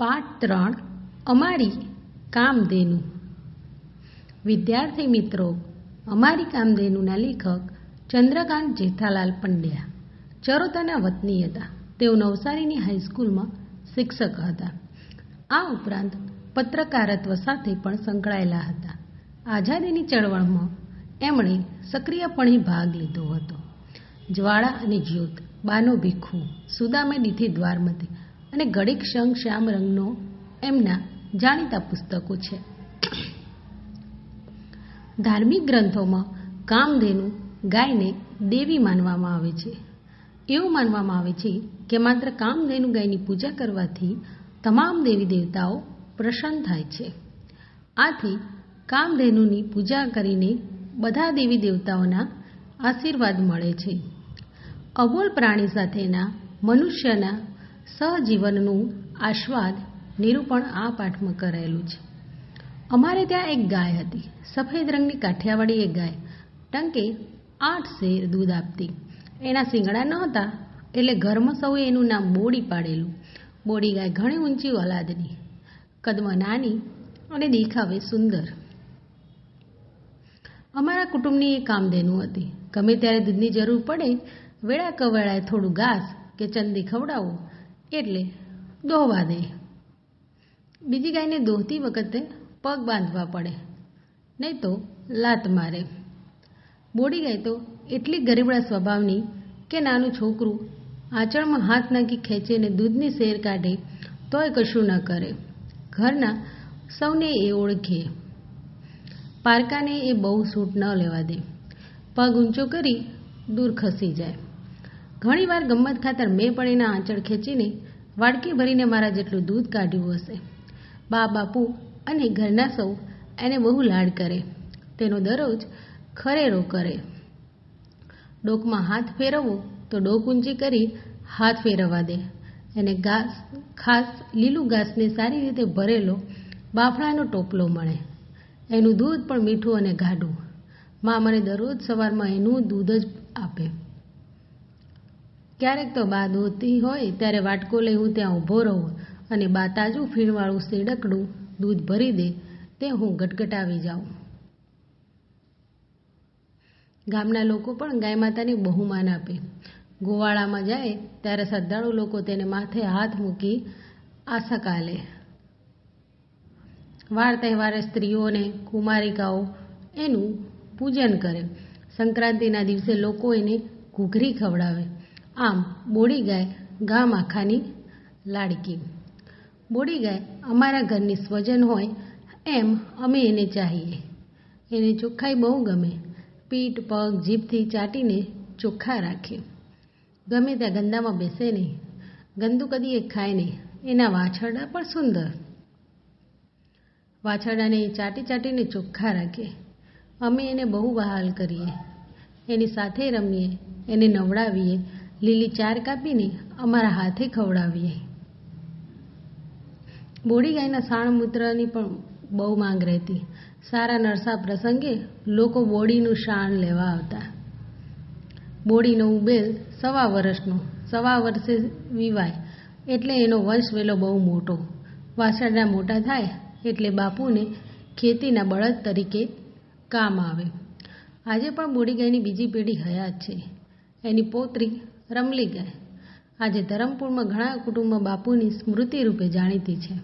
પાઠ ત્રણ, અમારી કામધેનુ. વિદ્યાર્થી મિત્રો, અમારી કામધેનુના લેખક ચંદ્રકાંત જેઠાલાલ પંડ્યા. ચરોતાના વતની હતા. તેઓ નવસારીની હાઈસ્કૂલમાં શિક્ષક હતા. આ ઉપરાંત પત્રકારત્વ સાથે પણ સંકળાયેલા હતા. આઝાદીની ચળવળમાં એમણે સક્રિયપણે ભાગ લીધો હતો. જ્વાળા અને જ્યોત, બાનો ભીખુ, સુદામે દીથી દ્વારમતી અને ઘડીક શંખ શ્યામ રંગનો એમના જાણીતા પુસ્તકો છે. ધાર્મિક ગ્રંથોમાં કામધેનુ ગાયને દેવી માનવામાં આવે છે. એવું માનવામાં આવે છે કે માત્ર કામધેનુ ગાયની પૂજા કરવાથી તમામ દેવી દેવતાઓ પ્રસન્ન થાય છે. આથી કામધેનુની પૂજા કરીને બધા દેવી દેવતાઓના આશીર્વાદ મળે છે. અબોલ પ્રાણી સાથેના મનુષ્યના સહજીવનનું આસ્વાદ નિરૂપણ આ પાઠમાં કરાયેલું છે. અમારે ત્યાં એક ગાય હતી. સફેદ રંગની કાઠિયાવાડી એક ગાય. ટંકે આઠ શેર દૂધ આપતી. એના શિંગડા નહોતા એટલે ઘરમાં સૌએ એનું નામ બોડી પાડેલું. બોડી ગાય ઘણી ઊંચી ઓલાદની, કદમાં નાની અને દેખાવે સુંદર. અમારા કુટુંબની એ કામધેનુ હતી. ગમે ત્યારે દૂધની જરૂર પડે વેળા કવેળાએ થોડું ઘાસ કે ચંદી ખવડાવો એટલે દોહવા દે. બીજી ગાયને દોહતી વખતે પગ બાંધવા પડે, નહીં તો લાત મારે. બોડી ગાય તો એટલી ગરીબડા સ્વભાવની કે નાનું છોકરું આંચળમાં હાથ નાખી ખેંચે ને દૂધની શેર કાઢે તોય કશું ન કરે. ઘરના સૌને એ ઓળખે. પારકાને એ બહુ સૂટ ન લેવા દે. પગ ઊંચો કરી દૂર ખસી જાય. ઘણીવાર ગમ્મત ખાતર મેં પણ એના આંચળ ખેંચીને વાડકી ભરીને મારા જેટલું દૂધ કાઢ્યું હશે. બા, બાપુ અને ઘરના સૌ એને બહુ લાડ કરે. તેનો દરરોજ ખરેરો કરે. ડોકમાં હાથ ફેરવવો તો ડોક ઊંચી કરી હાથ ફેરવવા દે. એને ઘાસ, ખાસ લીલું ઘાસને સારી રીતે ભરેલો બાફડાનો ટોપલો મળે. એનું દૂધ પણ મીઠું અને ગાઢું. મા મને દરરોજ સવારમાં એનું દૂધ જ આપે. ક્યારેક તો બા દોતી હોય ત્યારે વાટકો લઈ હું ત્યાં ઊભો રહું અને બા તાજું ફીણવાળું સીડકડું દૂધ ભરી દે, તે હું ગટગટાવી જાઉં. ગામના લોકો પણ ગાય માતાને બહુ માન આપે. ગોવાળામાં જાય ત્યારે શ્રદ્ધાળુ લોકો તેને માથે હાથ મૂકી આશા કાલે. વાર તહેવારે સ્ત્રીઓને કુમારિકાઓ એનું પૂજન કરે. સંક્રાંતિના દિવસે લોકો એને ઘૂઘરી ખવડાવે. આમ બોડી ગાય ગામ આખાની લાડકી. બોડી ગાય અમારા ઘરની સ્વજન હોય એમ અમે એને ચાહીએ. એને ચોખ્ખાઈ બહુ ગમે. પીઠ, પગ, જીભથી ચાટીને ચોખ્ખા રાખે. ગમે ત્યાં ગંદામાં બેસે નહીં. ગંદુ કદી એ ખાય નહીં. એના વાછરડા પણ સુંદર. વાછરડાને ચાટી ચાટીને ચોખ્ખા રાખે. અમે એને બહુ બહાલ કરીએ. એની સાથે રમીએ, એને નવડાવીએ લીલી ચાર કાપીને અમારા હાથે ખવડાવીએ. બોડી ગાયના શાણમૂત્રની પણ બહુ માંગ રહેતી. સારા નરસા પ્રસંગે લોકો બોડીનું શાણ લેવા આવતા. બોડીનો ઉબેલ સવા વર્ષનો, સવા વર્ષે વિવાય, એટલે એનો વંશ વેલો બહુ મોટો. વાછરડા મોટા થાય એટલે બાપુને ખેતીના બળદ તરીકે કામ આવે. આજે પણ બોડી ગાયની બીજી પેઢી હયાત છે. એની પોતરી રમલી ગાય આજે ધરમપુરમાં ઘણા કુટુંબમાં બાપુની સ્મૃતિ રૂપે જાણીતી છે.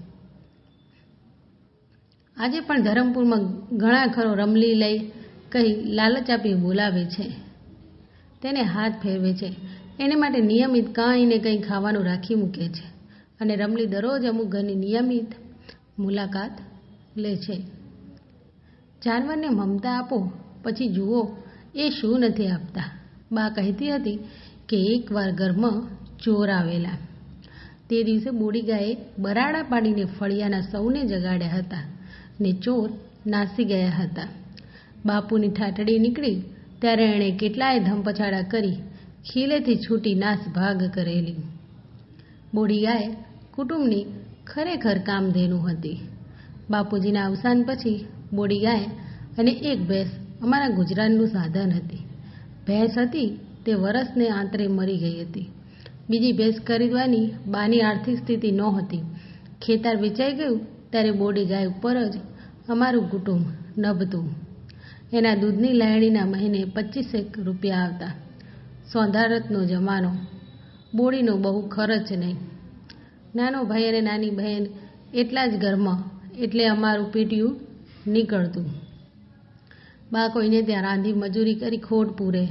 આજે પણ ધરમપુરમાં ઘણા ખરો રમલી લઈ કહી લાલચ આપી બોલાવે છે. તેને હાથ ફેરવે છે. એને માટે નિયમિત કાંઈ ને કંઈ ખાવાનું રાખી મૂકે છે અને રમલી દરરોજ અમુક ઘરની નિયમિત મુલાકાત લે છે. જાનવરને મમતા આપો, પછી જુઓ, એ શું નથી આપતા. બા કહેતી હતી કે એકવાર ઘરમાં ચોર આવેલા. તે દિવસે બોડીગાએ બરાડા પાડીને ફળિયાના સૌને જગાડ્યા હતા ને ચોર નાસી ગયા હતા. બાપુની ઠાટડી નીકળી ત્યારે એણે કેટલાય ધમપછાડા કરી ખીલેથી છૂટી નાસ ભાગ કરેલી. બોડીગાએ કુટુંબની ખરેખર કામધેનુ હતી. બાપુજીના અવસાન પછી બોડીગાય અને એક ભેંસ અમારા ગુજરાતનું સાધન હતી. ભેંસ હતી તે વરસને આંતરે મરી ગઈ હતી. બીજી ભેંસ ખરીદવાની બાની આર્થિક સ્થિતિ નહોતી. ખેતર વેચાઈ ગયું ત્યારે બોડી ગાય ઉપર જ અમારું કુટુંબ નભતું. એના દૂધની લાયણીના મહિને પચીસેક રૂપિયા આવતા. સોંધારતનો જમાનો. બોડીનો બહુ ખર્ચ નહીં. નાનો ભાઈ અને નાની બહેન એટલા જ ઘરમાં એટલે અમારું પીટિયું નીકળતું. બા કોઈને ત્યાં રાંધી મજૂરી કરી ખોટ પૂરે.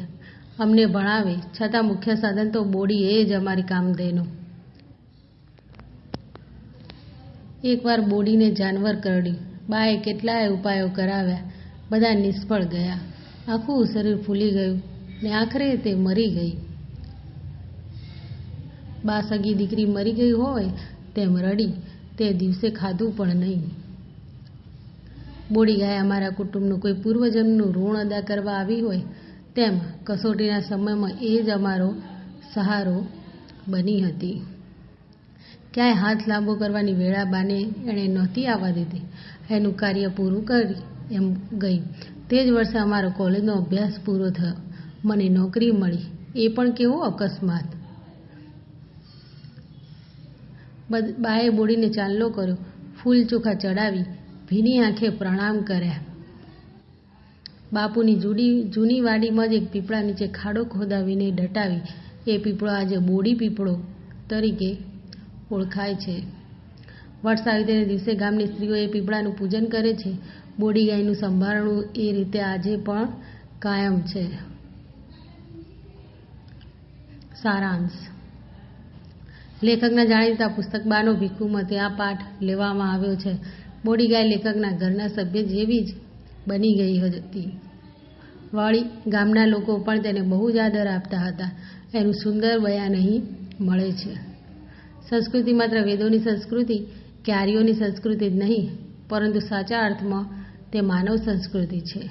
અમને ભણાવે. છતાં મુખ્ય સાધન તો બોડી એ જ અમારી કામધેનું. એકવાર બોડીને જાનવર કરડ્યું બાએ કેટલાય ઉપાયો કરાવ્યા. બધા નિષ્ફળ ગયા. આખું શરીર ફૂલી ગયું ને આખરે તે મરી ગઈ. બા સગી દીકરી મરી ગઈ હોય તેમ રડી. તે દિવસે ખાધું પણ નહીં. બોડી ગાય અમારા કુટુંબનું કોઈ પૂર્વજન્મનું ઋણ અદા કરવા આવી હોય તેમ કસોટીના સમયમાં એ જ અમારો સહારો બની હતી. ક્યાંય હાથ લાંબો કરવાની વેળા બાને એણે નહોતી આવવા દીધી. એનું કાર્ય પૂરું કરી એમ ગઈ. તે જ વર્ષે અમારો કોલેજનો અભ્યાસ પૂરો થયો. મને નોકરી મળી. એ પણ કેવો અકસ્માત. બાએ બોડીને ચાંદલો કર્યો. ફૂલ ચોખા ચડાવી, ભીની આંખે પ્રણામ કર્યા. બાપુની જૂડી, જૂની વાડીમાં જ એક પીપળા નીચે ખાડો ખોદાવીને ડટાવી, એ પીપળો આજે બોડી પીપળો તરીકે ઓળખાય છે. વટ સાવિત્રીને દિવસે ગામની સ્ત્રીઓ એ પીપળાનું પૂજન કરે છે. બોડી ગાયનું સંભારણું એ રીતે આજે પણ કાયમ છે. સારાંશ. લેખકના જાણીતા પુસ્તક બાનો ભીખુમાંથી આ પાઠ લેવામાં આવ્યો છે. બોડી ગાય લેખકના ઘરના સભ્ય જેવી જ બની ગઈ હતી. વળી ગામના લોકો પણ તેને બહુ જ આદર આપતા હતા. એનું સુંદર બયાન અહીં મળે છે. સંસ્કૃતિ માત્ર વેદોની સંસ્કૃતિ કે આર્યોની સંસ્કૃતિ જ નહીં, પરંતુ સાચા અર્થમાં તે માનવ સંસ્કૃતિ છે.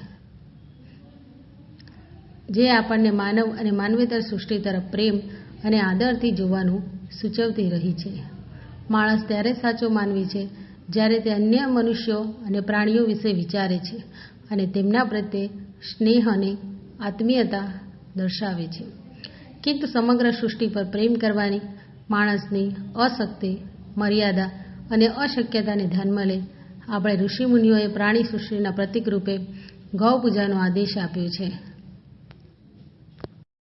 જે આપણને માનવ અને માનવેતર સૃષ્ટિ તરફ પ્રેમ અને આદરથી જોવાનું સૂચવતી રહી છે. માણસ ત્યારે સાચો માનવી છે, જ્યારે તે અન્ય મનુષ્યો અને પ્રાણીઓ વિશે વિચારે છે અને તેમના પ્રત્યે સ્નેહ અને આત્મીયતા દર્શાવે છે. કિંતુ સમગ્ર સૃષ્ટિ પર પ્રેમ કરવાની માણસની અશક્તિ, મર્યાદા અને અશક્યતાને ધ્યાનમાં લઈ આપણે ઋષિમુનિઓએ પ્રાણી સૃષ્ટિના પ્રતિક રૂપે ગૌ પૂજાનો આદેશ આપ્યો છે.